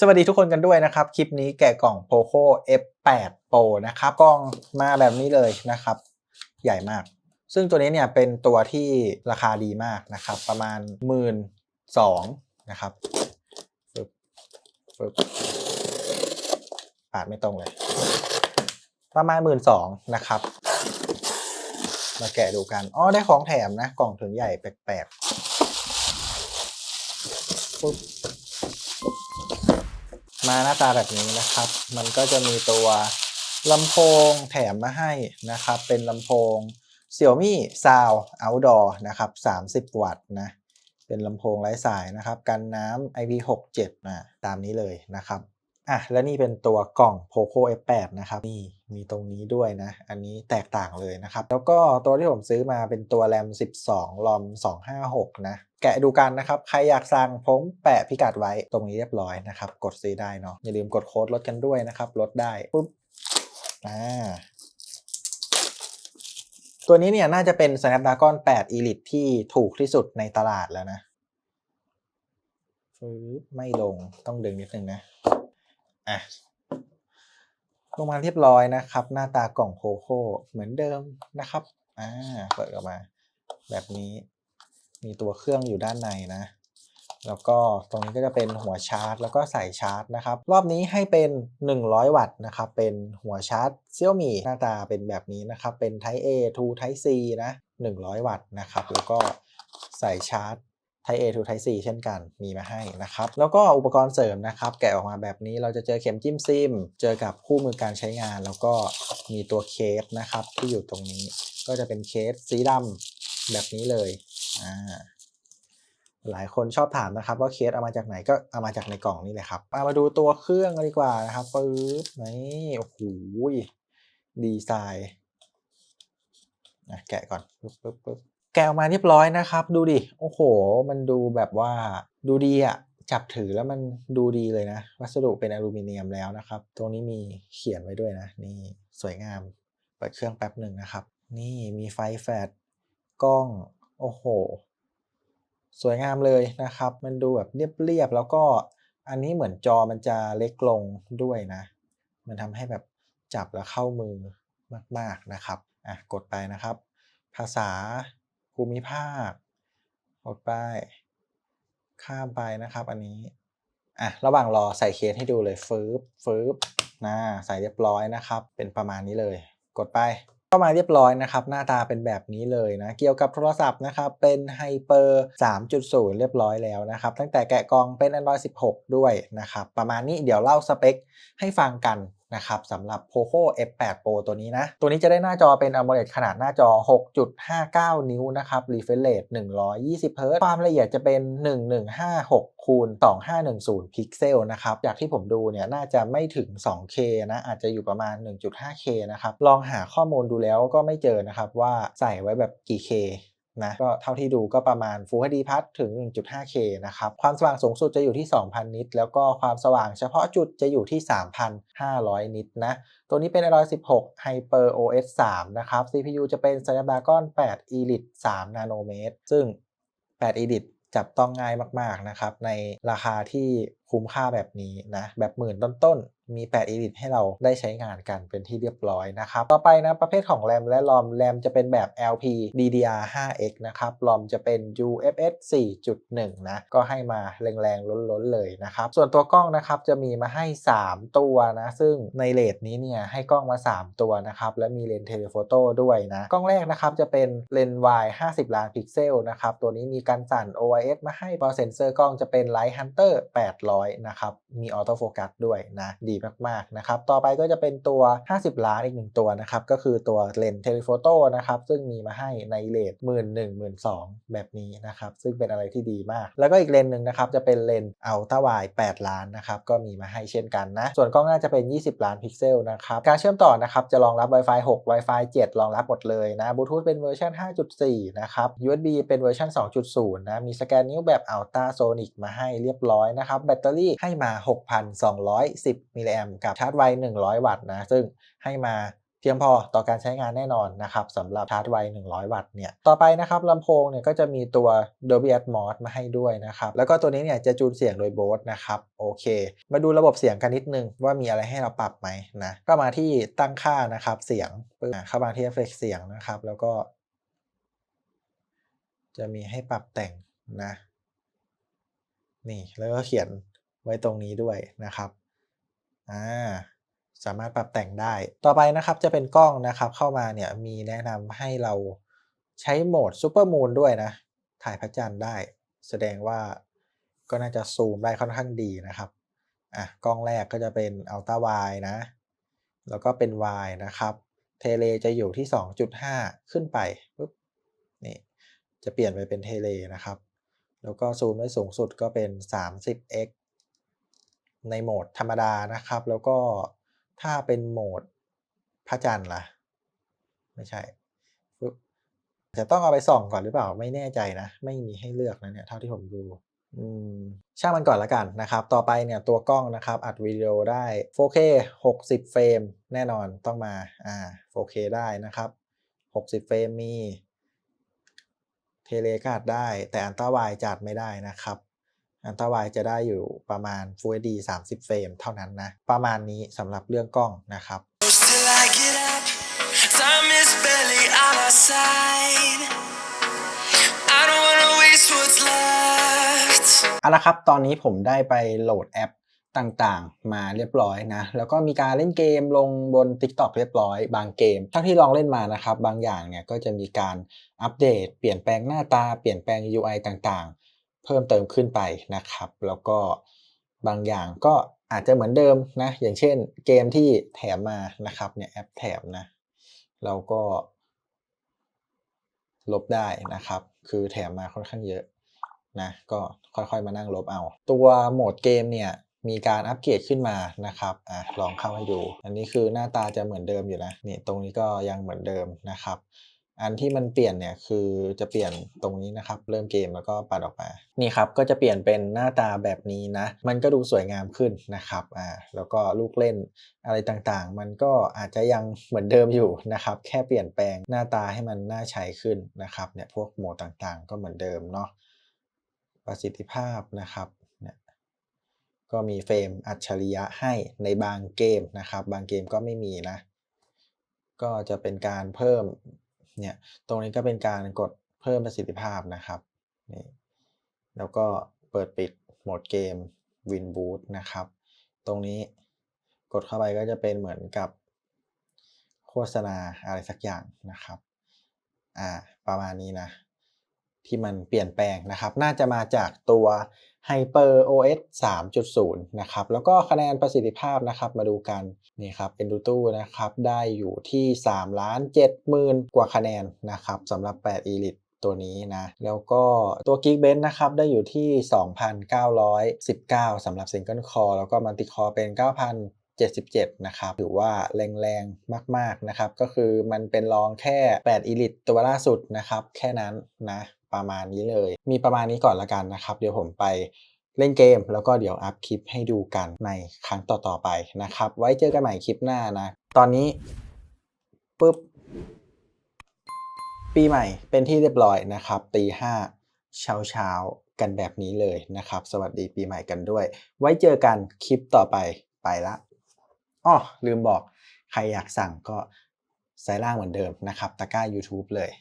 สวัสดีทุกคนกันด้วยนะครับ คลิปนี้แกะกล่อง POCO F8 Pro นะครับกล่องมาแบบนี้เลยนะครับ ใหญ่มาก ซึ่งตัวนี้เนี่ยเป็นตัวที่ราคาดีมากนะครับ ประมาณหมื่นสองนะครับปึ๊บปึ๊บปาดไม่ตรงเลย ประมาณหมื่นสองนะครับ มาแกะดูกัน อ๋อ ได้ของแถมนะ กล่องถึงใหญ่แปลกๆปึ๊บ มาหน้าตาแบบนี้นะครับ มันก็จะมีตัวลำโพงแถมมาให้นะครับ เป็นลำโพง Xiaomi Sound Outdoor นะครับ 30 วัตต์นะ เป็นลำโพงไร้สายนะครับ กันน้ำ IP67 นะ ตามนี้เลยนะครับ อะ และนี่เป็นตัวกล่อง POCO F8 นะครับ นี่ มีตรงนี้ด้วยนะ อันนี้แตกต่างเลยนะครับ แล้วก็ตัวที่ผมซื้อมาเป็นตัว RAM 12 ROM 256 นะ แกะดูกันนะครับ ใครอยากสั่งผมแปะพิกัดไว้ตรงนี้เรียบร้อยนะครับ กดซื้อได้เนาะอย่าลืมกดโค้ดลดกันด้วยนะครับ ลดได้ปุ๊บอ่าตัวนี้เนี่ยน่าจะเป็น Snapdragon 8 Elite ที่ถูกที่สุดในตลาดแล้วนะไม่ลงต้องดึงนิดนึงนะอะ ลงมาเรียบร้อยนะครับ หน้าตากล่องโคโค่เหมือนเดิมนะครับอ่าเปิดออกมา แบบนี้ มีตัวเครื่องอยู่ด้านในนะ แล้วก็ตรงนี้ก็จะเป็นหัวชาร์จ แล้วก็ใส่ชาร์จนะครับ รอบนี้ให้เป็น 100 วัตต์นะครับ เป็นหัวชาร์จ Xiaomi หน้าตาเป็นแบบนี้นะครับ เป็น Type A to Type C นะ 100 วัตต์นะครับ แล้วก็ใส่ชาร์จ Type A to Type C เช่นกันมีมาให้นะครับ แล้วก็อุปกรณ์เสริมนะครับ แกะออกมาแบบนี้เราจะเจอเข็มจิ้มซิม เจอกับคู่มือการใช้งาน แล้วก็มีตัวเคสนะครับที่อยู่ตรงนี้ ก็จะเป็นเคสสีดำแบบนี้เลยอ่าหลายคนชอบถามนะครับว่าเคสเอามาจากไหนก็เอามาจากในกล่องนี่แหละครับมามาดูตัวเครื่องกันดีกว่านะครับปึ๊บนี่โอ้โหดีไซน์แกะก่อนปึ๊บปึ๊บปึ๊บ แกะออกมาเรียบร้อยนะครับ ดูดิ โอ้โห มันดูแบบว่าดูดีอะจับถือแล้วมันดูดีเลยนะ วัสดุเป็นอลูมิเนียมแล้วนะครับ ตรงนี้มีเขียนไว้ด้วยนะ นี่สวยงาม เปิดเครื่องแป๊บหนึ่งนะครับ นี่มีไฟแฟลชกล้อง โอ้โห สวยงามเลยนะครับ มันดูแบบเรียบๆ แล้วก็อันนี้เหมือนจอมันจะเล็กลงด้วยนะ มันทำให้แบบจับแล้วเข้ามือมากๆนะครับ อะ กดไปนะครับ ภาษา ภูมิภาคกดไป ข้ามไปนะครับ อันนี้ อะ ระหว่างรอใส่เคสให้ดูเลยฟืบฟืบนะใส่เรียบร้อยนะครับ เป็นประมาณนี้เลย กดไปเข้ามาเรียบร้อยนะครับ หน้าตาเป็นแบบนี้เลยนะ เกี่ยวกับโทรศัพท์นะครับ เป็น Hyper 3.0 เรียบร้อยแล้วนะครับ ตั้งแต่แกะกล่องเป็น Android 16 ด้วยนะครับ ประมาณนี้เดี๋ยวเล่าสเปคให้ฟังกัน นะครับสำหรับ POCO F8 Pro ตัวนี้นะ ตัวนี้จะได้หน้าจอเป็น AMOLED ขนาดหน้าจอ 6.59 นิ้วนะครับ refresh rate 120 Hz ความละเอียดจะเป็น 1156คูณ2510 พิกเซลนะครับ จากที่ผมดูเนี่ยน่าจะไม่ถึง 2K นะ อาจจะอยู่ประมาณ 1.5K นะครับ ลองหาข้อมูลดูแล้วก็ไม่เจอนะครับว่าใส่ไว้แบบกี่ K นะก็เท่าที่ดูก็ประมาณ Full HD Plus ถึง 1.5K นะครับ ความสว่างสูงสุดจะอยู่ที่ 2,000 นิต แล้วก็ความสว่างเฉพาะจุดจะอยู่ที่ 3,500 นิตนะ ตัวนี้เป็น Android 16 Hyper OS 3 นะครับ CPU จะเป็น Snapdragon 8 Elite 3 Nanometer ซึ่ง 8 Elite จับต้องง่ายมาก ๆ นะครับ ในราคาที่คุ้มค่าแบบนี้นะแบบหมื่นต้นๆมี 8 Elite ให้เราได้ใช้งานกันเป็นที่เรียบร้อยนะครับ ต่อไปนะประเภทของ RAM และ ROM RAM จะเป็นแบบ LP DDR5X นะครับ ROM จะเป็น UFS 4.1 นะ ก็ให้มาแรงๆ ล้นๆ เลยนะครับ ส่วนตัวกล้องนะครับจะมีมาให้ 3 ตัวนะ ซึ่งในเลทนี้เนี่ยให้กล้องมา 3 ตัวนะครับ และมีเลนส์เทเลโฟโต้ด้วยนะ กล้องแรกนะครับจะเป็นเลนส์ wide 50 ล้านพิกเซลนะครับตัวนี้มีการสั่น OIS มาให้พอเซนเซอร์กล้องจะเป็น Light Hunter 800นะครับ มีออโต้โฟกัสด้วยนะดีมากๆนะครับ ต่อไปก็จะเป็นตัว 50 ล้านอีกหนึ่งตัวนะครับ ก็คือตัวเลนส์เทเลโฟโต้นะครับ ซึ่งมีมาให้ในเลทหมื่นหนึ่งหมื่นสองแบบนี้นะครับ ซึ่งเป็นอะไรที่ดีมาก แล้วก็อีกเลนส์หนึ่งนะครับ จะเป็นเลนส์อัลตร้าไวด์8ล้านนะครับ ก็มีมาให้เช่นกันนะ ส่วนกล้องหน้าจะเป็น 20 ล้านพิกเซลนะครับ การเชื่อมต่อนะครับ จะรองรับ Wi-Fi 6 Wi-Fi 7 รองรับหมดเลยนะบลูทูธเป็นเวอร์ชัน5.4 นะครับ USB เป็นเวอร์ชัน2.0 นะ มีสแกนนิ้วแบบอัลตราโซนิกมาให้เรียบร้อยนะครับแบตเตอรี่ให้มา 6,210มิลลิแอมกับชาร์จไว 100 วัตต์นะซึ่งให้มาเพียงพอต่อการใช้งานแน่นอนนะครับสำหรับชาร์จไว 100 วัตต์เนี่ยต่อไปนะครับลำโพงเนี่ยก็จะมีตัว Dolby Atmos มาให้ด้วยนะครับ แล้วก็ตัวนี้เนี่ยจะจูนเสียงโดย Bose นะครับ โอเค มาดูระบบเสียงกันนิดนึง ว่ามีอะไรให้เราปรับไหมนะ ก็มาที่ตั้งค่านะครับเสียงเข้ามาที่เอฟเฟกต์เสียงนะครับ แล้วก็ จะมีให้ปรับแต่งนะ นี่แล้วก็เขียน ไว้ตรงนี้ด้วยนะครับอ่าสามารถปรับแต่งได้ ต่อไปนะครับจะเป็นกล้องนะครับเข้ามาเนี่ยมีแนะนำให้เราใช้โหมด Super Moon ด้วยนะ ถ่ายพระจันทร์ได้ แสดงว่าก็น่าจะซูมได้ค่อนข้างดีนะครับอะกล้องแรกก็จะเป็น Ultra Wide นะ แล้วก็เป็น Wide นะครับ เทเลจะอยู่ที่ 2.5 ขึ้นไปปุ๊บนี่จะเปลี่ยนไปเป็นเทเลนะครับ แล้วก็ซูมได้สูงสุดก็เป็น 30x ในโหมดธรรมดานะครับ แล้วก็ถ้าเป็นโหมดพระจันทร์ล่ะ ไม่ใช่ จะต้องเอาไปส่องก่อนหรือเปล่าไม่แน่ใจนะ ไม่มีให้เลือกนะเนี่ยเท่าที่ผมดูอืมช่างมันก่อนละกันนะครับ ต่อไปเนี่ยตัวกล้องนะครับอัดวิดีโอได้ 4K 60 เฟรมแน่นอนต้องมาอ่า 4K ได้นะครับ 60 เฟรมมีเทเลก็อัดได้ แต่อันต้าไวจัดไม่ได้นะครับ อันต้าไวจะได้อยู่ประมาณ Full HD 30 เฟรมเท่านั้นนะ ประมาณนี้สำหรับเรื่องกล้องนะครับ till I get up. Time is barely on our side. I don't wanna waste what's left. เอาละครับ ตอนนี้ผมได้ไปโหลดแอปต่างๆ มาเรียบร้อยนะ แล้วก็มีการเล่นเกมลงบน TikTok เรียบร้อย บางเกมเท่าที่ลองเล่นมานะครับ บางอย่างเนี่ยก็จะมีการอัปเดต เปลี่ยนแปลงหน้าตา เปลี่ยนแปลง UI ต่างๆ เพิ่มเติมขึ้นไปนะครับ แล้วก็บางอย่างก็อาจจะเหมือนเดิมนะ อย่างเช่นเกมที่แถมมานะครับเนี่ยแอปแถมนะเราก็ลบได้นะครับ คือแถมมาค่อนข้างเยอะนะก็ค่อยๆมานั่งลบเอา ตัวโหมดเกมเนี่ยมีการอัปเกรดขึ้นมานะครับอะลองเข้าให้ดู อันนี้คือหน้าตาจะเหมือนเดิมอยู่นะนี่ตรงนี้ก็ยังเหมือนเดิมนะครับ อันที่มันเปลี่ยนเนี่ยคือจะเปลี่ยนตรงนี้นะครับ เริ่มเกมแล้วก็ปัดออกมา นี่ครับก็จะเปลี่ยนเป็นหน้าตาแบบนี้นะ มันก็ดูสวยงามขึ้นนะครับอ่าแล้วก็ลูกเล่นอะไรต่างๆ มันก็อาจจะยังเหมือนเดิมอยู่นะครับ แค่เปลี่ยนแปลงหน้าตาให้มันน่าใช้ขึ้นนะครับเนี่ยพวกโหมดต่างๆ ก็เหมือนเดิมเนาะประสิทธิภาพนะครับเนี่ยก็มีเฟรมอัจฉริยะให้ในบางเกมนะครับ บางเกมก็ไม่มีนะ ก็จะเป็นการเพิ่ม เนี่ยตรงนี้ก็เป็นการกดเพิ่มประสิทธิภาพนะครับนี่แล้วก็เปิดปิดโหมดเกม Win Boot นะครับ ตรงนี้กดเข้าไปก็จะเป็นเหมือนกับโฆษณาอะไรสักอย่างนะครับ อ่า ประมาณนี้นะ ที่มันเปลี่ยนแปลงนะครับ น่าจะมาจากตัว Hyper OS 3.0 นะครับ แล้วก็คะแนนประสิทธิภาพนะครับ มาดูกัน นี่ครับเป็นดูตู้นะครับ ได้อยู่ที่3ล้าน7หมื่นกว่าคะแนนนะครับสำหรับ 8 Elite ตัวนี้นะ แล้วก็ตัว Geekbench นะครับ ได้อยู่ที่ 2,919สำหรับ Single Core แล้วก็ Multi Core เป็น 9,000 77 นะครับ ถือว่าแรงๆ มาก ๆ นะครับ ก็คือมันเป็นรองแค่ 8 Elite ตัวล่าสุดนะครับ แค่นั้นนะ ประมาณนี้เลย มีประมาณนี้ก่อนละกันนะครับ เดี๋ยวผมไปเล่นเกม แล้วก็เดี๋ยวอัพคลิปให้ดูกันในครั้งต่อๆไปนะครับ ไว้เจอกันใหม่คลิปหน้านะ ตอนนี้ปุ๊บ ปีใหม่เป็นที่เรียบร้อยนะครับตีห้าเช้าเช้าๆกันแบบนี้เลยนะครับ สวัสดีปีใหม่กันด้วย ไว้เจอกันคลิปต่อไปไปละอ้อลืมบอกใครอยากสั่งก็ใส่ล่างเหมือนเดิมนะครับตะกร้า YouTube เลย